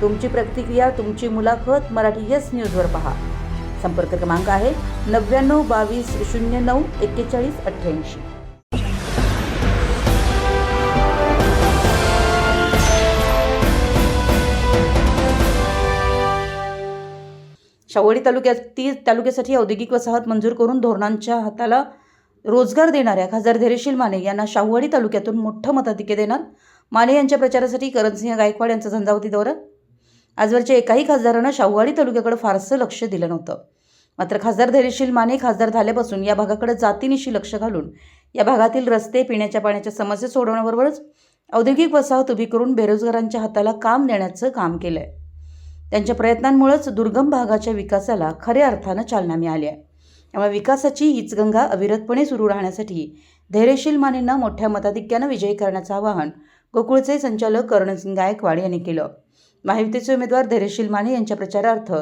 तुमची प्रतिक्रिया तुमची मुलाखत मराठी येस न्यूजवर पहा. संपर्क क्रमांक आहे नव्याण्णव बावीस शून्य नऊ एक्केचाळीस अठ्ठ्याऐंशी. शाहूवाडी तालुक्यातील तालुक्यासाठी औद्योगिक वसाहत मंजूर करून धोरणांच्या हाताला रोजगार देणाऱ्या खासदार धैर्यशील माने यांना शाहूवाडी तालुक्यातून मोठं मताधिक्य देणार माने यांच्या प्रचारासाठी करणसिंह गायकवाड यांचा झंझावती दौरा आजवरच्या एकाही खासदारानं शाहूवाडी तालुक्याकडे फारसं लक्ष दिलं नव्हतं. मात्र खासदार धैर्यशील माने खासदार झाल्यापासून या भागाकडे जातीनिशी लक्ष घालून या भागातील रस्ते पिण्याच्या पाण्याच्या समस्या सोडवण्याबरोबरच औद्योगिक वसाहत उभी करून बेरोजगारांच्या हाताला काम देण्याचं काम केलं आहे त्यांच्या प्रयत्नांमुळेच दुर्गम भागाच्या विकासाला खऱ्या अर्थानं चालना मिळाली आहे त्यामुळे विकासाची हीच गंगा अविरतपणे सुरू राहण्यासाठी धैर्यशील मानेंना मोठ्या मताधिक्यानं विजयी करण्याचं आवाहन गोकुळचे संचालक कर्णसिंग गायकवाड यांनी केलं. महायुतीचे उमेदवार धैर्यशील माने यांच्या प्रचारार्थ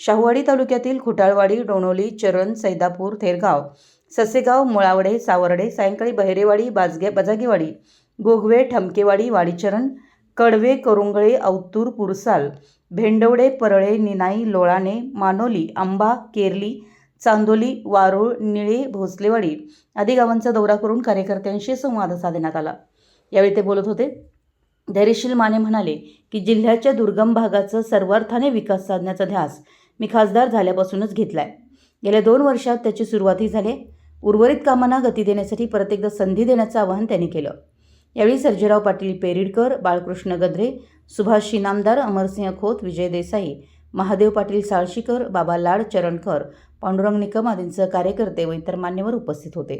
शाहूवाडी तालुक्यातील खुटाळवाडी डोणोली चरण सैदापूर थेरगाव ससेगाव मुळावडे सावर्डे सायंकाळी बहिरेवाडी बाजगे बजागेवाडी गोगवे ठमकेवाडी वाडीचरण कडवे करुंगळे औतूर पुरसाल भेंडवडे परळे निनाई लोळाणे मानोली आंबा केरली चांदोली वारुळ निळे भोसलेवाडी आदी गावांचा दौरा करून कार्यकर्त्यांशी संवाद साधण्यात आला. यावेळी ते बोलत होते. धैर्यशील माने म्हणाले की जिल्ह्याच्या दुर्गम भागाचं सर्वार्थाने विकास साधण्याचा ध्यास मी खासदार झाल्यापासूनच घेतला आहे गेल्या दोन वर्षात त्याची सुरुवातही झाली. उर्वरित कामांना गती देण्यासाठी परत एकदा संधी देण्याचं आवाहन त्यांनी केलं. यावेळी सर्जेराव पाटील पेरिडकर बाळकृष्ण गद्रे सुभाष शिनामदार अमरसिंह खोत विजय देसाई महादेव पाटील साळशीकर बाबा लाड चरणकर पांडुरंग निकम आदींसह कार्यकर्ते व इतर मान्यवर उपस्थित होते.